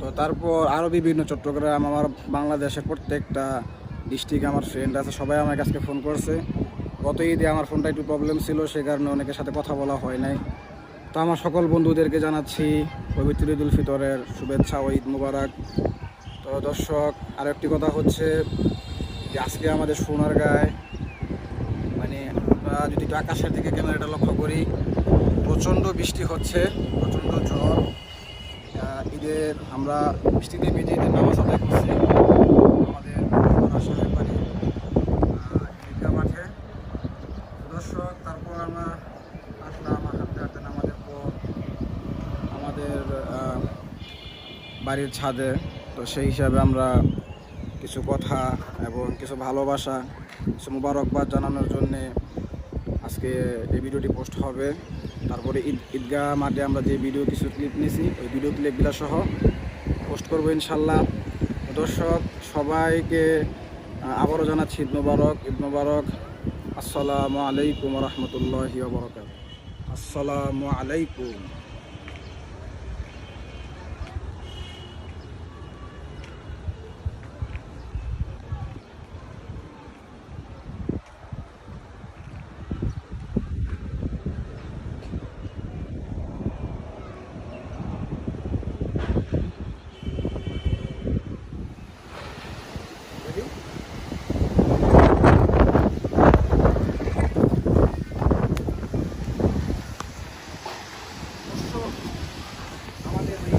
তো তারপর আরও বিভিন্ন চট্টগ্রাম, আমার বাংলাদেশের প্রত্যেকটা ডিস্ট্রিক্ট আমার ফ্রেন্ড আছে, সবাই আমার কাছে ফোন করছে। গত ঈদে আমার ফোনটা একটু প্রবলেম ছিল, সে কারণে অনেকের সাথে কথা বলা হয় নাই। তো আমার সকল বন্ধুদেরকে জানাচ্ছি, পবিত্র ঈদ উল ফিতরের শুভেচ্ছা ও ঈদ মুবারক। তো দর্শক আর একটি কথা হচ্ছে যে আজকে আমাদের সোনার গায়ে মানে আমরা যদি একটু আকাশের দিকে ক্যামেরাটা লক্ষ্য করি, প্রচণ্ড বৃষ্টি হচ্ছে, প্রচণ্ড ঝড়। ঈদের আমরা বৃষ্টিতে ভিজে ঈদের নামাজ আদায় করছি আমাদের রাজশাহীর বাড়ি আহ, ঈদগাহ মাঠে দর্শক তারপর আমরা আসলাম হাঁটতে হাঁটতে নামাজের পর আমাদের বাড়ির ছাদে। তো সেই হিসাবে আমরা কিছু কথা এবং কিছু ভালোবাসা কিছু মুবারকবাদ জানানোর জন্যে আজকে এই ভিডিওটি পোস্ট হবে, তারপরে ঈদ, ঈদগাহ মাঠে আমরা যে ভিডিও কিছু ক্লিপ নিয়েছি ওই ভিডিও ক্লিপগুলো সহ পোস্ট করব ইনশাল্লাহ। দর্শক, সবাইকে আবারও জানাচ্ছি ঈদ মুবারক। ঈদ মুবারক। আসসালামু আলাইকুম রহমতুল্লাহ বরকাত আসসালামু আলাইকুম আমাদের এই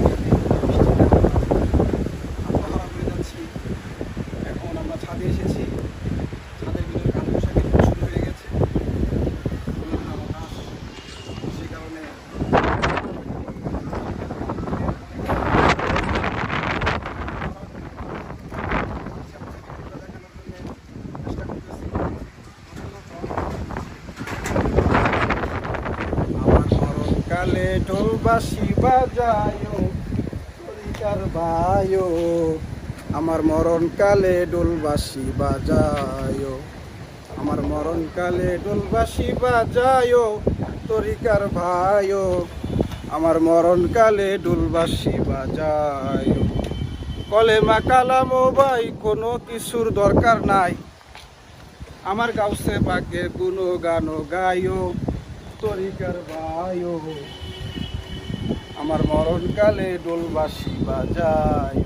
বৃষ্টিটা আবহাওয়া হয়ে যাচ্ছি এখন আমরা ছাদে এসেছি ছাদের ভিতরে কাজ পোশাক শুরু হয়ে গেছে বিভিন্ন বাতাস, সেই কারণে আমার মরণকালে ঢোলবাসি বাজায়ো তরিকার বায়ো। আমার মরণকালে ডোলবাসি বাজায়ো, আমার মরণকালে ডোলবাসি বাজায়ো, তরিকার ভাইও আমার মরণকালে ডোলবাসি বাজায়ো। কলেমা কালামো ভাই, কোনো কিছুর দরকার নাই। আমার গাউসে পাকে গুনো গানো গায়ো, তরিকার বায়ো আমার মরণকালে ডোলবাসি বাজায়।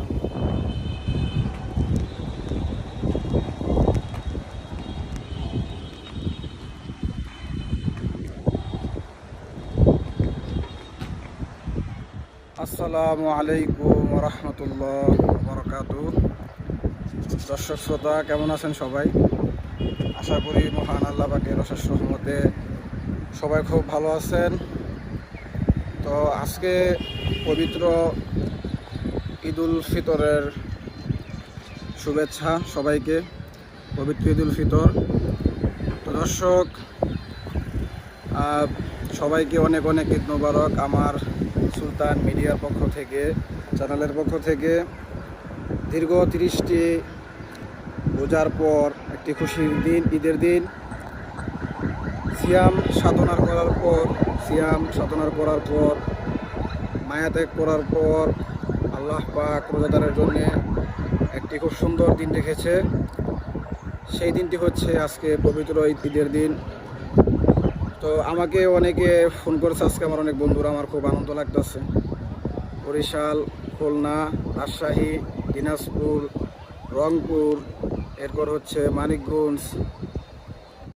আসসালামু আলাইকুম রহমতুল্লাহ বরকাত দর্শক শ্রোতা, কেমন আছেন সবাই? আশা করি মহান আল্লাহ পাকের রহমতে সবাই খুব ভালো আছেন। তো আজকে পবিত্র ঈদুল ফিতরের শুভেচ্ছা সবাইকে, পবিত্র ঈদুল ফিতর। তো দর্শক সবাইকে অনেক অনেক ঈদ মোবারক আমার সুলতান মিডিয়ার পক্ষ থেকে, চ্যানেলের পক্ষ থেকে। দীর্ঘ তিরিশটি রোজার পর একটি খুশির দিন, ঈদের দিন। সিয়াম সাধনার করার পর, সিয়াম সাধনার করার পর মায়া ত্যাগ করার পর আল্লাহ পাক রোজাদারের জন্য একটি খুব সুন্দর দিন রেখেছে। সেই দিনটি হচ্ছে আজকে পবিত্র ঈদ- ঈদের দিন। তো আমাকে অনেকে ফোন করেছে, আজকে আমার অনেক বন্ধুরা আমার খুব আনন্দ লাগতেছে। বরিশাল, খুলনা, রাজশাহী, দিনাজপুর, রংপুর, এরপর হচ্ছে মানিকগঞ্জ